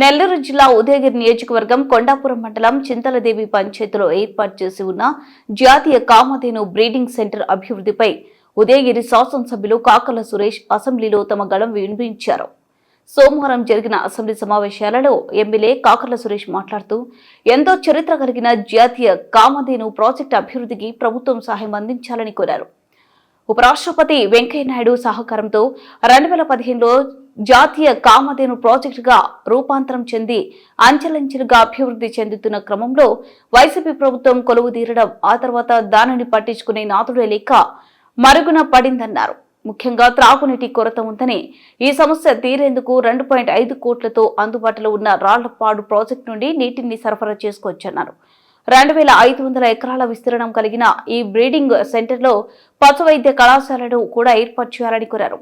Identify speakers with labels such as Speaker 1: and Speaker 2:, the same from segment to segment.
Speaker 1: నెల్లూరు జిల్లా ఉదయగిరి నియోజకవర్గం కొండాపురం మండలం చింతలదేవి పంచాయతీలో ఏర్పాటు చేసి ఉన్న జాతీయ కామధేను బ్రీడింగ్ సెంటర్ అభివృద్ధిపై ఉదయగిరి శాసనసభ్యులు కాకల సురేష్ అసెంబ్లీలో తమ గళం వినిపించారు. సోమవారం జరిగిన అసెంబ్లీ సమావేశాలలో ఎమ్మెల్యే కాకర్ల సురేష్ మాట్లాడుతూ ఎంతో చరిత్ర కలిగిన జాతీయ కామధేను ప్రాజెక్టు అభివృద్ధికి ప్రభుత్వం సహాయం అందించాలని కోరారు. ఉపరాష్ట్రపతి వెంకయ్యనాయుడు సహకారంతో రెండు వేల పదిహేనులో జాతీయ కామధేను ప్రాజెక్టుగా రూపాంతరం చెంది అంచెలంచెలుగా అభివృద్ధి చెందుతున్న క్రమంలో వైసీపీ ప్రభుత్వం కొలువు తీరడం ఆ తర్వాత దానిని పట్టించుకునే నాథుడే లేక మరుగున పడిందన్నారు. ముఖ్యంగా త్రాగునీటి కొరత ఉందని ఈ సమస్య తీరేందుకు రెండు పాయింట్ ఐదు కోట్లతో అందుబాటులో ఉన్న రాళ్ళపాడు ప్రాజెక్టు నుండి నీటిని సరఫరా చేసుకోవచ్చన్నారు రెండు వేల ఐదు వందల ఎకరాల విస్తీర్ణం కలిగిన ఈ బ్రీడింగ్ సెంటర్లో పశు వైద్య కళాశాలను కూడా ఏర్పాటు చేయాలని కోరారు.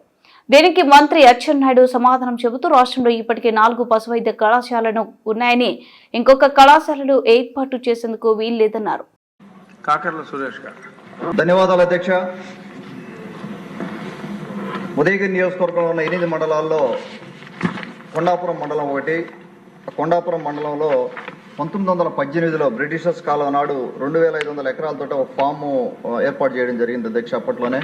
Speaker 1: దీనికి మంత్రి అచ్చెన్నాయుడు సమాధానం చెబుతూ రాష్ట్రంలో ఇప్పటికే నాలుగు పశు వైద్య కళాశాలను ఉన్నాయని ఇంకొక కళాశాలలు ఏర్పాటు చేసేందుకు వీల్లేదన్నారు.
Speaker 2: కాకర్ల సురేష్ గారు.
Speaker 3: ధన్యవాదాలు అధ్యక్ష. ఉదయగిరి నియోజకవర్గంలో ఉన్న ఎనిమిది మండలాల్లో కొండాపురం మండలం ఒకటి కొండాపురం మండలంలో పంతొమ్మిది వందల పద్దెనిమిదిలో బ్రిటిషర్స్ కాలం నాడు రెండు వేల ఐదు వందల ఎకరాలతో ఒక ఫామ్ ఏర్పాటు చేయడం జరిగింది అధ్యక్ష అప్పట్లోనే.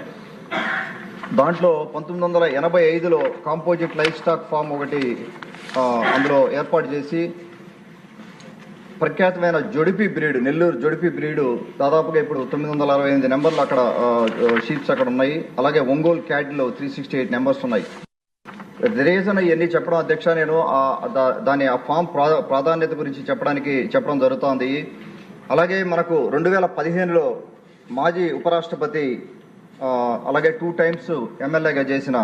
Speaker 3: దాంట్లో పంతొమ్మిది వందల ఎనభై ఐదులో కాంపోజిట్ లైఫ్ స్టాక్ ఫామ్ ఒకటి అందులో ఏర్పాటు చేసి ప్రఖ్యాతమైన జొడిపి బ్రీడ్ నెల్లూరు జొడిపి బ్రీడు దాదాపుగా ఇప్పుడు తొమ్మిది వందల అరవై ఎనిమిది నెంబర్లు అక్కడ షీప్స్ అక్కడ ఉన్నాయి. అలాగే ఒంగోలు క్యాట్లో త్రీ సిక్స్టీ ఎయిట్ నెంబర్స్ ఉన్నాయి. రీజన్ ఇవన్నీ చెప్పడం అధ్యక్ష నేను ఆ- దా- దాని ఆ ఫామ్ ప్రా- ప్రాధాన్యత గురించి చెప్పడానికి చెప్పడం జరుగుతోంది. అలాగే మనకు రెండు వేల పదిహేనులో మాజీ ఉపరాష్ట్రపతి అలాగే టూ టైమ్స్ ఎమ్మెల్యేగా చేసిన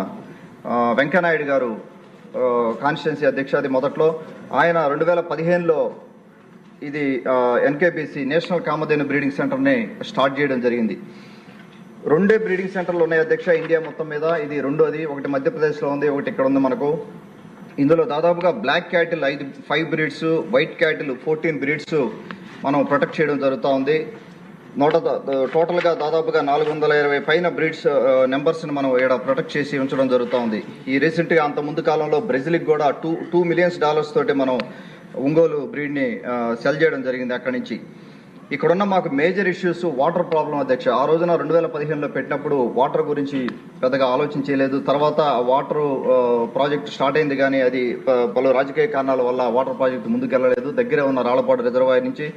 Speaker 3: వెంకయ్యనాయుడు గారు కాన్స్టిట్యున్సీ అధ్యక్ష అది మొదట్లో. ఆయన రెండు వేల పదిహేనులో ఇది ఎన్కేబిసి నేషనల్ కామధేను బ్రీడింగ్ సెంటర్ని స్టార్ట్ చేయడం జరిగింది. రెండే బ్రీడింగ్ సెంటర్లు ఉన్నాయి అధ్యక్ష ఇండియా మొత్తం మీద. ఇది రెండోది ఒకటి మధ్యప్రదేశ్లో ఉంది ఒకటి ఇక్కడ ఉంది మనకు. ఇందులో దాదాపుగా బ్లాక్ క్యాటిల్ ఐదు five breeds white cattle fourteen breeds మనం ప్రొటెక్ట్ చేయడం జరుగుతూ ఉంది. నూట టోటల్గా దాదాపుగా నాలుగు వందల ఇరవై పైన బ్రీడ్స్ నెంబర్స్ని మనం ఇక్కడ ప్రొటెక్ట్ చేసి ఉంచడం జరుగుతూ ఉంది. ఈ రీసెంట్గా అంత ముందు కాలంలో బ్రెజిల్కి కూడా టూ టూ మిలియన్స్ డాలర్స్ తోటి మనం ఒంగోలు బ్రీడ్ని సెల్ చేయడం జరిగింది అక్కడి నుంచి. ఇక్కడున్న మాకు మేజర్ ఇష్యూస్ వాటర్ ప్రాబ్లం అధ్యక్ష. ఆ రోజున రెండు వేల పదిహేనులో పెట్టినప్పుడు వాటర్ గురించి పెద్దగా ఆలోచించలేదు తర్వాత వాటర్ ప్రాజెక్ట్ స్టార్ట్ అయింది కానీ అది పలు రాజకీయ కారణాల వల్ల వాటర్ ప్రాజెక్ట్ ముందుకెళ్ళలేదు. దగ్గరే ఉన్న రాళ్ళపాడు రిజర్వాయర్ నుంచి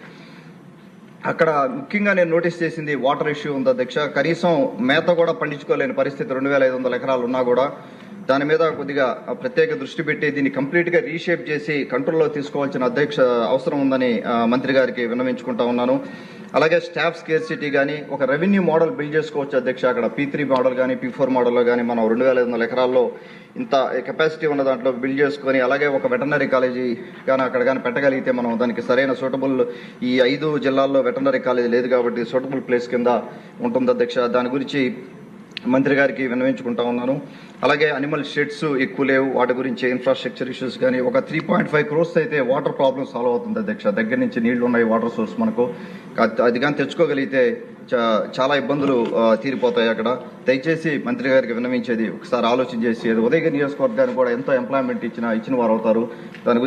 Speaker 3: అక్కడ ముఖ్యంగా నేను నోటీస్ చేసింది వాటర్ ఇష్యూ ఉంది అధ్యక్ష కనీసం మేత కూడా పండించుకోలేని పరిస్థితి రెండు వేల ఐదు వందల ఎకరాలు ఉన్నా కూడా దాని మీద కొద్దిగా ప్రత్యేక దృష్టి పెట్టి దీన్ని కంప్లీట్గా రీషేప్ చేసి కంట్రోల్లో తీసుకోవాల్సిన అధ్యక్ష అవసరం ఉందని మంత్రి గారికి విన్నవించుకుంటా ఉన్నాను. అలాగే స్టాఫ్ స్కేర్ సిటీ కానీ ఒక రెవెన్యూ మోడల్ బిల్డ్ చేసుకోవచ్చు అధ్యక్ష. అక్కడ పీ త్రీ మోడల్ కానీ పీ ఫోర్ మోడల్లో కానీ మనం రెండు వేల ఐదు వందల ఎకరాల్లో ఇంత కెపాసిటీ ఉన్న దాంట్లో బిల్డ్ చేసుకొని అలాగే ఒక వెటర్నరీ కాలేజీ కానీ అక్కడ కానీ పెట్టగలిగితే మనం దానికి సరైన సూటబుల్ ఈ ఐదు జిల్లాల్లో వెటర్నరీ కాలేజీ లేదు కాబట్టి సూటబుల్ ప్లేస్ కింద ఉంటుంది అధ్యక్ష. దాని గురించి మంత్రి గారికి విన్నవించుకుంటా ఉన్నాను. అలాగే అనిమల్ షెడ్స్ ఎక్కువ లేవు. వాటి గురించి ఇన్ఫ్రాస్ట్రక్చర్ ఇష్యూస్ కానీ ఒక త్రీ పాయింట్ ఫైవ్ క్రోర్స్ అయితే వాటర్ ప్రాబ్లం సాల్వ్ అవుతుంది అధ్యక్ష. దగ్గర నుంచి నీళ్ళు ఉన్నాయి వాటర్ సోర్స్ మనకు. అది కానీ తెచ్చుకోగలిగితే చాలా ఇబ్బందులు తీరిపోతాయి అక్కడ. దయచేసి మంత్రి గారికి విన్నవించేది ఒకసారి ఆలోచన చేసి ఉదయగిరి నియోజకవర్గానికి కూడా ఎంతో ఎంప్లాయ్మెంట్ ఇచ్చిన ఇచ్చిన వారు అవుతారు. దాని గురించి